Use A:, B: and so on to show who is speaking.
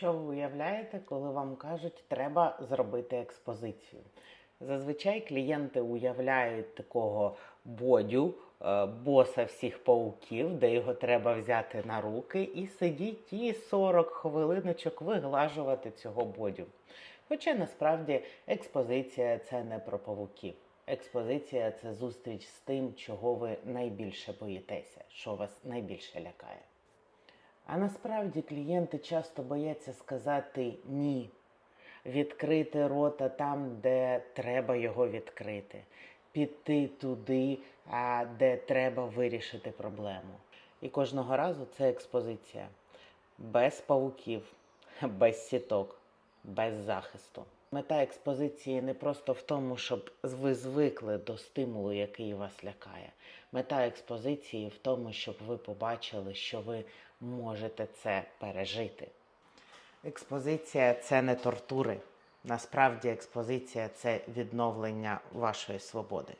A: Що ви уявляєте, коли вам кажуть, треба зробити експозицію? Зазвичай клієнти уявляють такого бодю, е, боса всіх пауків, де його треба взяти на руки і сидіть і 40 хвилиночок виглажувати цього бодю. Хоча насправді експозиція це не про павуків. Експозиція це зустріч з тим, чого ви найбільше боїтеся, що вас найбільше лякає. А насправді клієнти часто бояться сказати ні, відкрити рота там, де треба його відкрити, піти туди, де треба вирішити проблему. І кожного разу це експозиція без павуків, без сіток, без захисту. Мета експозиції не просто в тому, щоб ви звикли до стимулу, який вас лякає. Мета експозиції в тому, щоб ви побачили, що ви можете це пережити. Експозиція це не тортури. Насправді експозиція це відновлення вашої свободи.